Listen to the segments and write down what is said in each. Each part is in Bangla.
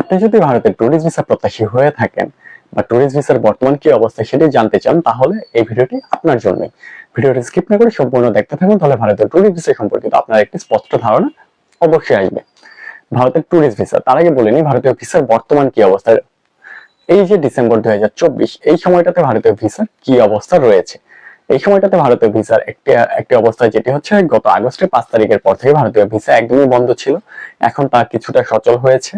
আপনি যদি ভারতের ট্যুরিস্ট ভিসা প্রত্যাশী হয়ে থাকেন বা ট্যুরিস্ট ভিসার বর্তমান কি অবস্থা সেটি জানতে চান, তাহলে এই ভিডিওটি আপনার জন্য ভিডিওটি স্কিপ না করে সম্পূর্ণ দেখতে থাকুন, তাহলে ভারতের ট্যুরিস্ট ভিসা সম্পর্কিত আপনার একটি স্পষ্ট ধারণা অবশ্যই আসবে। ভারতের ট্যুরিস্ট ভিসা তার আগে বলিনি ভারতীয় ভিসার বর্তমান কি অবস্থা? এই যে ডিসেম্বর দুই হাজার চব্বিশ, এই সময়টাতে ভারতীয় ভিসার কি অবস্থা রয়েছে? এই সময়টাতে ভারতীয় ভিসার একটি একটি অবস্থা যেটি হচ্ছে, গত আগস্টের পাঁচ তারিখের পর থেকে ভারতীয় ভিসা একদমই বন্ধ ছিল। এখন তা কিছুটা সচল হয়েছে।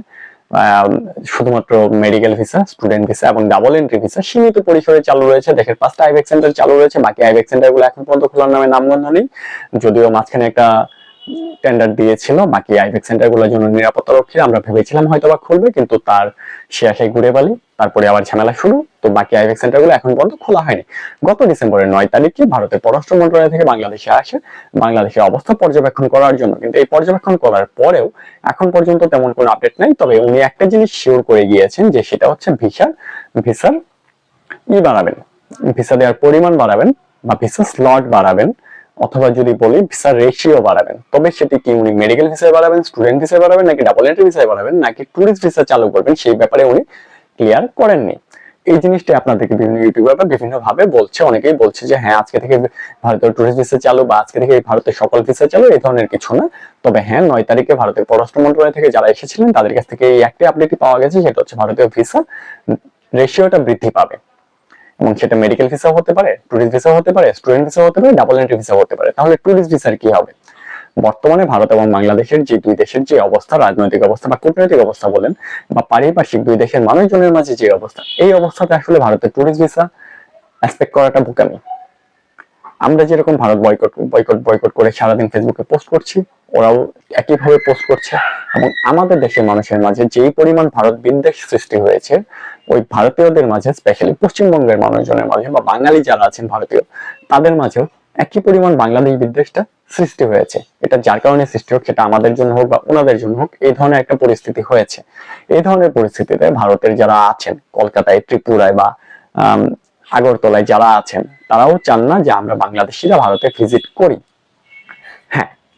শুধুমাত্র মেডিকেল ভিসা স্টুডেন্ট ভিসা এবং ডাবল এন্ট্রি ভিসা সীমিত পরিসরে চালু রয়েছে। দেশের পাঁচটা আইবেক সেন্টার চালু রয়েছে, বাকি আইবেক সেন্টারগুলো এখন পর্যন্ত খোলার নামে নামগন্ধ নেই। যদিও মাঝখানে একটা টেন্ডার দিয়েছিল। বাকি আইবেক সেন্টারগুলোর জন্য নিরাপত্তা রক্ষী, আমরা ভেবেছিলাম হয়তো বা খুলবে, কিন্তু তার সে আশায় ঘুরে বালি। তারপরে আবার ঝামেলা শুরু। তো বাকি আইবেক সেন্টারগুলো এখন পর্যন্ত খোলা হয়নি। গত ডিসেম্বরের নয় তারিখে ভারতের পররাষ্ট্র মন্ত্রণালয় থেকে বাংলাদেশে আসে। বাংলাদেশের অবস্থা পর্যবেক্ষণ করার জন্য। কিন্তু এই পর্যবেক্ষণ করার পরেও এখন পর্যন্ত তেমন কোনো আপডেট নাই। তবে উনি একটা জিনিস শিওর করে গিয়েছেন যে সেটা হচ্ছে ভিসার ভিসার ই বাড়াবেন। ভিসা দেওয়ার পরিমাণ বাড়াবেন বা ভিসা স্লট বাড়াবেন। অথবা যদি বলি ভিসা রেশিও বাড়াবেন, তবে সেটি কি উনি মেডিকেল ভিসায় বাড়াবেন স্টুডেন্ট ভিসায় বাড়াবেন, নাকি ডাবল এন্ট্রি ভিসায় বাড়াবেন, নাকি ট্যুরিস্ট ভিসা চালু করবেন, সেই ব্যাপারে উনি ক্লিয়ার করেননি। এই জিনিসটি আপনাদেরকে বিভিন্ন ইউটিউবার বা বিভিন্ন ভাবে বলছে, অনেকেই বলছে যে হ্যাঁ আজকে থেকে ভারতের টুরিস্ট ভিসা চালু বা আজকে থেকে ভারতের সকল ভিসা চালু, এই ধরনের কিছু না। তবে হ্যাঁ নয় তারিখে ভারতের পররাষ্ট্র মন্ত্রণালয় থেকে যারা এসেছিলেন, তাদের কাছ থেকে এই একটি আপডেটই পাওয়া গেছে, সেটা হচ্ছে ভারতীয় ভিসা রেশিওটা বৃদ্ধি পাবে। এবং সেটা মেডিকেল ভিসা হতে পারে ট্যুরিস্ট ভিসা হতে পারে স্টুডেন্ট ভিসা হতে পারে ডাবল এন্ট্রি ভিসা হতে পারে। তাহলে ট্যুরিস্ট ভিসার কি হবে? বর্তমানে ভারত এবং বাংলাদেশের যে দুই দেশের যে অবস্থা, রাজনৈতিক অবস্থা বা কূটনৈতিক অবস্থা বলেন, বা পারিপার্শ্বিক দুই দেশের মানুষজনের মাঝে যে অবস্থা, এই অবস্থাতে আসলে ভারতের ট্যুরিস্ট ভিসা অ্যাসপেক্ট করাটা বোকামি। আমরা যেরকম ভারত বয়কট বয়কট বয়কট করে সারাদিন ফেসবুকে পোস্ট করছি ওরাও একইভাবে পোস্ট করছে। এবং আমাদের দেশের মানুষের মাঝে যেই পরিমাণ ভারত বিদ্বেষ সৃষ্টি হয়েছে, ওই ভারতীয়দের মাঝে স্পেশালি পশ্চিমবঙ্গের মানুষজনের মাঝে বা বাঙালি যারা আছেন ভারতীয়, তাদের মাঝেও একই পরিমাণ বাংলাদেশ বিদ্বেষটা সৃষ্টি হয়েছে। এটা যার কারণে সৃষ্টি হোক, সেটা আমাদের জন্য হোক বা ওনাদের জন্য হোক, এই ধরনের একটা পরিস্থিতি হয়েছে। এই ধরনের পরিস্থিতিতে ভারতের যারা আছেন, কলকাতায়, ত্রিপুরায় বা আগরতলায় যারা আছেন, তারাও চান না যে আমরা বাংলাদেশিরা ভারতে ভিজিট করি।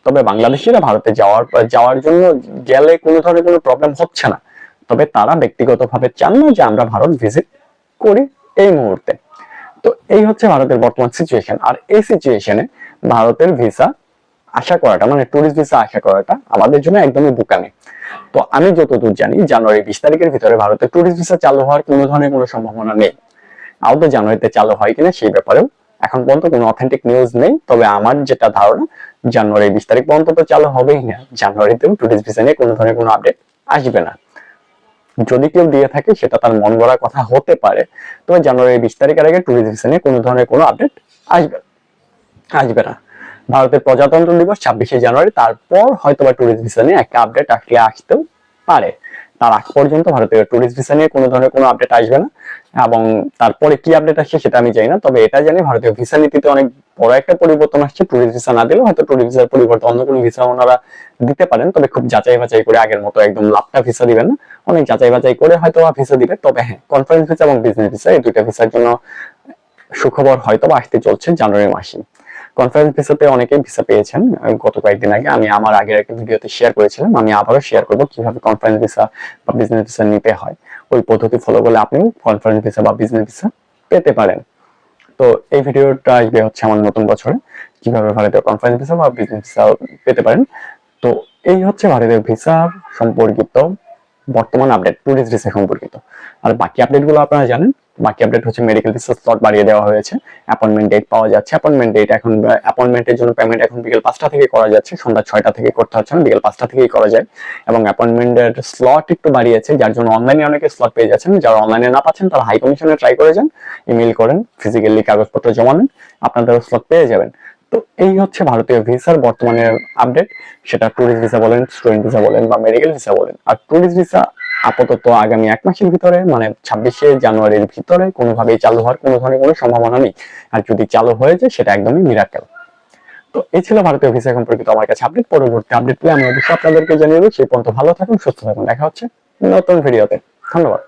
তবে বাংলাদেশিরা ভারতে যাওয়ার যাওয়ার জন্য গেলে কোনো ধরনের কোনো প্রবলেম হচ্ছে না। তবে তারা ব্যক্তিগতভাবে চান না যে আমরা ভারত ভিজিট করি এই মুহূর্তে। তো এই হচ্ছে ভারতের বর্তমান সিচুয়েশন আর এই সিচুয়েশনে ভারতের ভিসা আশা করাটা মানে ট্যুরিস্ট ভিসা আশা করাটা আমাদের জন্য একদমই বোকামি। তো আমি যতদূর জানি, জানুয়ারি বিশ তারিখের ভিতরে ভারতের ট্যুরিস্ট ভিসা চালু হওয়ার কোনো ধরনের কোনো সম্ভাবনা নেই। আদৌ জানুয়ারিতে চালু হয় কিনা সেই ব্যাপারেও এখন পর্যন্ত কোনো অথেন্টিক নিউজ নেই, তবে আমার যেটা ধারণা, জানুয়ারি বিশ তারিখ পর্যন্ত তো চালু হবেই না। জানুয়ারিতেও ট্যুরিস্ট ভিসা নিয়ে কোনো ধরনের কোনো আপডেট আসবে না। যদি কেউ দিয়ে থাকে, সেটা তার মন গড়া কথা হতে পারে, তবে জানুয়ারি বিশ তারিখের আগে ট্যুরিস্ট ভিসা নিয়ে কোনো ধরনের কোনো আপডেট আসবে আসবে না। ভারতের প্রজাতন্ত্র দিবস ছাব্বিশে জানুয়ারি, তারপর হয়তো বা ট্যুরিস্ট ভিসা নিয়ে একটা আপডেট আসলে আসতেও পারে। তার আগ পর্যন্ত ভারতীয় ট্যুরিস্ট ভিসা নিয়ে কোনো ধরনের কোনো আপডেট আসবে না। এবং তারপরে কি আপডেট আসছে সেটা আমি জানি না, তবে এটা জানি ভারতীয় ভিসা নীতিতে অনেক বড় একটা পরিবর্তন আসছে। ট্যুরিস্ট ভিসা না দিলেও হয়তো ট্যুরিস্ট ভিসার পরিবর্তে অন্য কোনো ভিসা ওনারা দিতে পারেন, তবে খুব যাচাই বাছাই করে আগের মতো একদম লাভটা ভিসা দিবেন না। অনেক যাচাই বাছাই করে হয়তো ভিসা দিবে, তবে হ্যাঁ কনফারেন্স ভিসা এবং বিজনেস ভিসা এই দুইটা ভিসার জন্য সুখবর হয়তো আসতে চলছে জানুয়ারি মাসে কনফারেন্স ভিসাতে অনেকেই ভিসা পেয়েছেন গত কয়েকদিন আগে। আমি আমার আগের একটা ভিডিওতে শেয়ার করেছিলাম। আমি আবারও শেয়ার করব কীভাবে কনফারেন্স ভিসা বা বিজনেস ভিসা নিতে হয়। ওই পদ্ধতি ফলো করলে আপনিও কনফারেন্স ভিসা বা বিজনেস ভিসা পেতে পারেন। তো এই ভিডিওটা আসবে হচ্ছে আমার নতুন বছরে, কীভাবে ভারতীয় কনফারেন্স ভিসা বা বিজনেস ভিসা পেতে পারেন। তো এই হচ্ছে ভারতীয় ভিসা সম্পর্কিত বর্তমান আপডেট টুরিস্ট ভিসা সম্পর্কিত। আর বাকি আপডেটগুলো আপনারা জানেন বাকি আপডেট হচ্ছে মেডিকেল ভিসা স্লট বাড়িয়ে দেওয়া হয়েছে। অ্যাপয়েন্টমেন্ট ডেট পাওয়া যাচ্ছে। অ্যাপয়েন্টমেন্ট ডেট এখন অ্যাপয়েন্টমেন্টের জন্য পেমেন্ট এখন বিকেল পাঁচটা থেকে করা যাচ্ছে। সন্ধ্যা ছয়টা থেকে করতে হচ্ছে না, বিকেল পাঁচটা থেকেই করা যায়। এবং অ্যাপয়েন্টমেন্টের স্লট একটু বাড়িয়েছে, যার জন্য অনলাইনে অনেকে স্লট পেয়ে যাচ্ছেন। যারা অনলাইনে না পাচ্ছেন, তারা হাই কমিশনে ট্রাই করে যান। ইমেল করেন ফিজিক্যালি কাগজপত্র জমা নেন আপনাদের স্লট পেয়ে যাবেন। তো এই হচ্ছে ভারতীয় ভিসার বর্তমানে আপডেট সেটা ট্যুরিস্ট ভিসা বলেন স্টুডেন্ট ভিসা বলেন বা মেডিকেল ভিসা বলেন। আর ট্যুরিস্ট ভিসা আপাতত আগামী এক মাসের ভিতরে মানে ছাব্বিশে জানুয়ারির ভিতরে কোনোভাবেই চালু হওয়ার কোনো ধরনের কোনো সম্ভাবনা নেই। আর যদি চালু হয়ে যায়, সেটা একদমই মিরাকেল তো এই ছিল ভারতীয় ভিসা সম্পর্কিত আমার কাছে আপডেট পরবর্তী আপডেট পেলে আমি অবশ্যই আপনাদেরকে জানিয়ে দেবো। সেই পর্যন্ত ভালো থাকুন, সুস্থ থাকুন। দেখা হচ্ছে নতুন ভিডিওতে ধন্যবাদ।